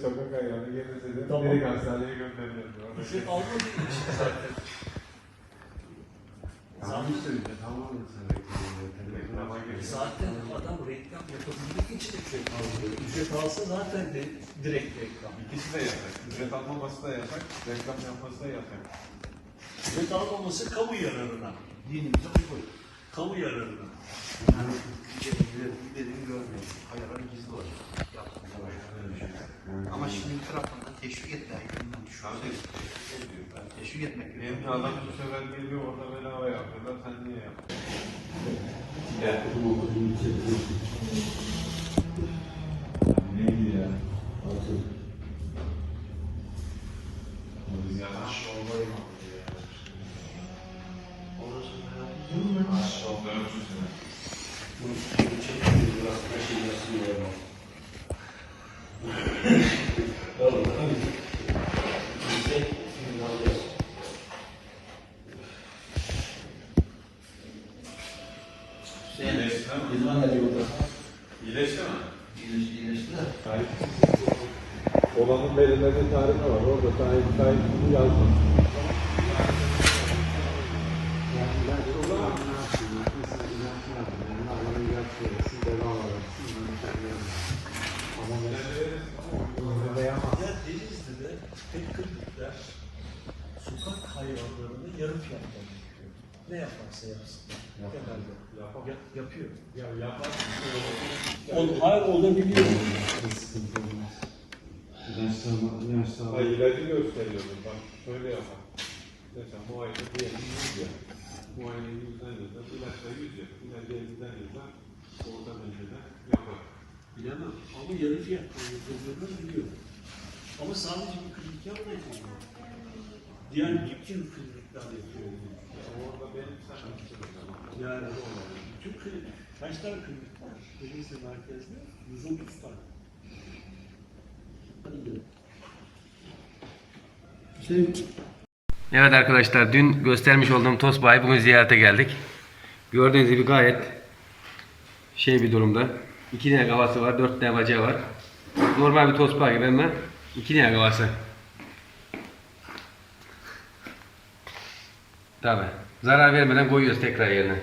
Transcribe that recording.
sokak ayağına gelirse de Tamam. direkt hastaneye zaten. Yanlış söylüyor. Tamam mı sen Reklama giriyor. Zaten adam reklam yapabilmek için ücret alıyor. Ücret alsa zaten de direkt reklam. İkisi de yasak. Ücret almaması da yasak. Reklam yapması da yasak. Ücret almaması kamu yararına. Dinimize uygun. Kamu yararına. Şimdi bir taraftan da teşvik et dahi bundan Abi, düşünüyoruz. Teşvik etmek Benim adam bu sefer geliyor orada bedava yapıyorlar. Sen niye yapıyorsun? Neydi ya? Biz yanlış olmayı mı ya? Orası merak ediyorum ben. Dört yüz lira. Bunu çekiyoruz biraz. Her şeyi yazıyor. Tamam. Mi? biz var ya yolda. İyileşti mi? İyileşti, iyileşti de. Sahip. Olanın belirlediği tarihi var. Orada sahip sahip yazdım. Ya Denizli'de pek kırıklar sokak hayvanlarını yarı yapıyor. Ne yaparsa yapsın. Genelde. Ya, yapıyor. Ya yapar. Ol, hayır olabiliyor. Hayır ilacı gösteriyordur. Bak şöyle yapar. Mesela muayene diyelim 100 ya. Muayene 100'den yazar. İlaçla 100 ya. İlacı 50'den yazar. Oradan 50'den yapar. Bilemem. Ama yarı fiyattan yapıldığını biliyorum. Ama sadece bir klinik yapmıyor. Diğer bütün klinikler yapıyor. Ya orada benim sana Yani bütün klinik, kaç tane klinik var? Denizli merkezde 130 tane. Hadi gidelim. Evet arkadaşlar dün göstermiş olduğum Tosbağ'ı bugün ziyarete geldik. Gördüğünüz gibi gayet şey bir durumda. İki tane kafası var, dört tane bacağı var. Normal bir Tosbağ gibi ama iki tane kafası. Tabi. Zarar vermeden koyuyoruz tekrar yerine.